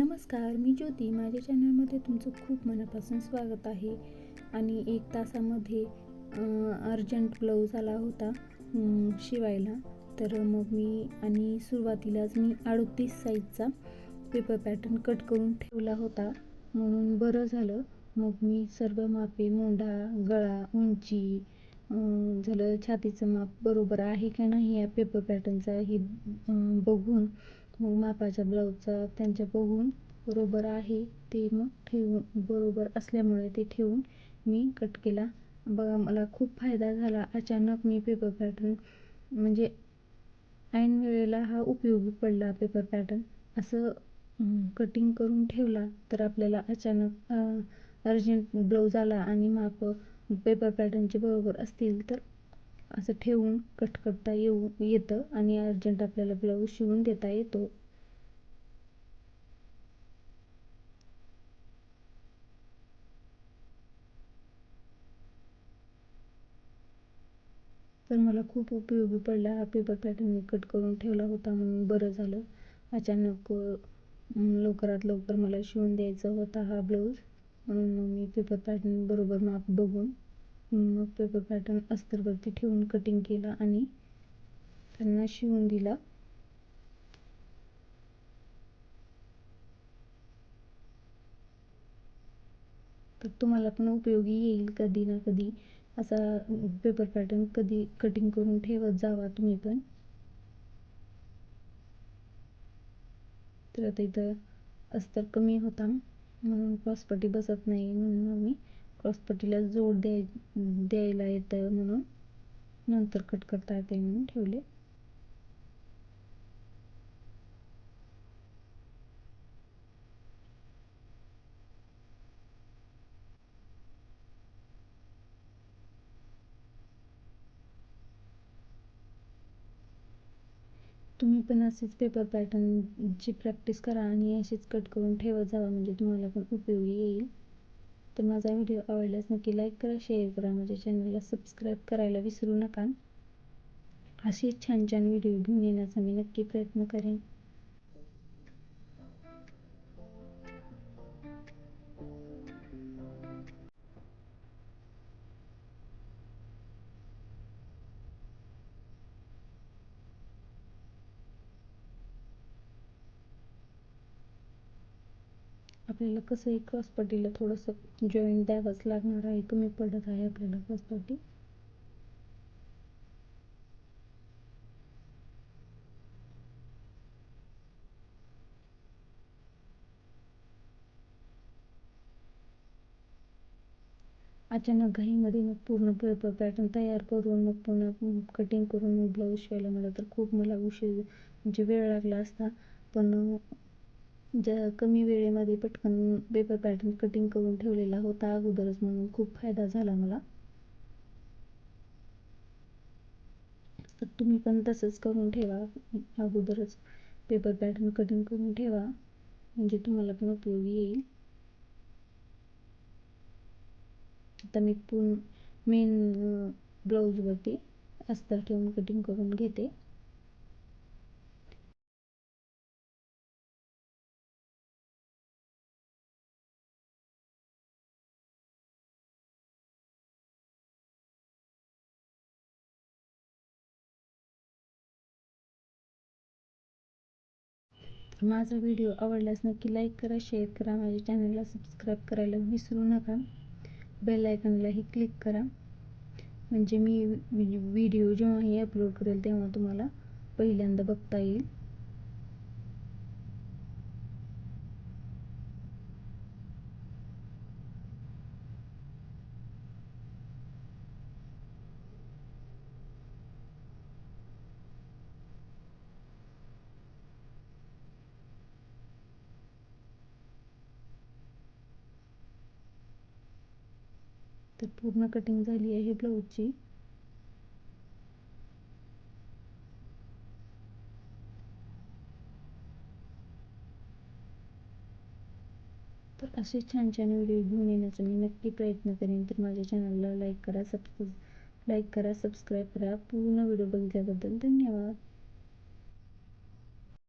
नमस्कार मी ज्योती. माझ्या चॅनलमध्ये तुमचं खूप मनापासून स्वागत आहे. आणि एक तासामध्ये अर्जंट ब्लाऊज आला होता शिवायला. तर मग मी आणि सुरुवातीलाच मी अडतीस साईजचा पेपर पॅटर्न कट करून ठेवला होता. म्हणून बरं झालं. मग मी सर्व मापे मोंढा गळा उंची झालं छातीचं माप बरोबर आहे का नाही या पेपर पॅटर्नचा हे बघून मग मापाच्या ब्लाऊजचा त्यांच्या बघून बरोबर आहे ते मग ठेवून बरोबर असल्यामुळे ते ठेवून मी कट केला. बघा मला खूप फायदा झाला. अचानक मी पेपर पॅटर्न म्हणजे ऐन वेळेला हा उपयोगी पडला पेपर पॅटर्न असं कटिंग करून ठेवला तर आपल्याला अचानक अर्जंट ब्लाऊज आला आणि माप पेपर पॅटर्नचे बरोबर असतील तर असं ठेवून कट करता येऊ येतं आणि अर्जंट आपल्याला ब्लाऊज शिवून देता येतो. तर मला खूप उपयोगी पडला. हा पेपर पॅटर्न कट करून ठेवला होता म्हणून बरं झालं. अचानक लवकरात लवकर मला शिवून द्यायचा होता हा ब्लाऊज म्हणून मी पेपर पॅटर्न बरोबर माप बघून मग पेपर पॅटर्न अस्तरवरती ठेवून कटिंग केला आणि त्यांना शिवून दिला. तर तुम्हाला पण उपयोगी येईल कधी ना कधी. असा पेपर पॅटर्न कधी कटिंग करून ठेवत जावा तुम्ही पण. तर आता इथं अस्तर कमी होता म्हणून क्रॉसपट्टी बसत नाही म्हणून मी क्रॉसपट्टीला जोड द्याय द्यायला येतं म्हणून. नंतर कट करता येते म्हणून ठेवले. तुम्ही पण असेच पेपर पॅटर्नची प्रॅक्टिस करा आणि असेच कट करून ठेवत जावा म्हणजे तुम्हाला पण उपयोगी येईल. तर माझा व्हिडिओ आवडल्यास नक्की लाईक करा शेअर करा माझ्या चॅनलला सबस्क्राईब करायला विसरू नका. असेच छान छान व्हिडिओ घेऊन येण्याचा मी नक्की प्रयत्न करेन. आपल्याला कसंही क्रॉसपट्टीला थोडंसं जॉईंट द्यावंच लागणार आहे कमी पडत आहे आपल्याला क्रॉसपट्टी अचानक घाईमध्ये मग पूर्ण पेपर पॅटर्न तयार करून मग पुन्हा कटिंग करून मग ब्लाऊज शिवायला मला तर खूप मला उशीर म्हणजे वेळ लागला असता. पण ज्या कमी वेळेमध्ये पटकन पेपर पॅटर्न कटिंग करून ठेवलेला होता अगोदरच म्हणून खूप फायदा झाला मला. तर तुम्ही पण तसंच करून ठेवा. अगोदरच पेपर पॅटर्न कटिंग करून ठेवा. म्हणजे तुम्हाला पण उपयोगी येईल. आता मी पूर्ण मेन ब्लाऊजवरती अस्तर ठेवून कटिंग करून घेते. माझा व्हिडिओ आवडल्यास नक्की लाईक करा शेअर करा. माझ्या चॅनलला सबस्क्राईब करायला विसरू नका. बेल आयकनलाही क्लिक करा. म्हणजे मी व्हिडिओ जेव्हाही अपलोड करेल तेव्हा तुम्हाला पहिल्यांदा बघता येईल. तर पूर्ण कटिंग झाली आहे ब्लाऊजची तर असे छान छान व्हिडिओ घेऊन येण्याचा मी नक्की प्रयत्न करेन. तर माझ्या चॅनलला लाईक करा सबस्क्राईब लाईक करा सबस्क्राईब करा. पूर्ण व्हिडिओ बघितल्याबद्दल धन्यवाद.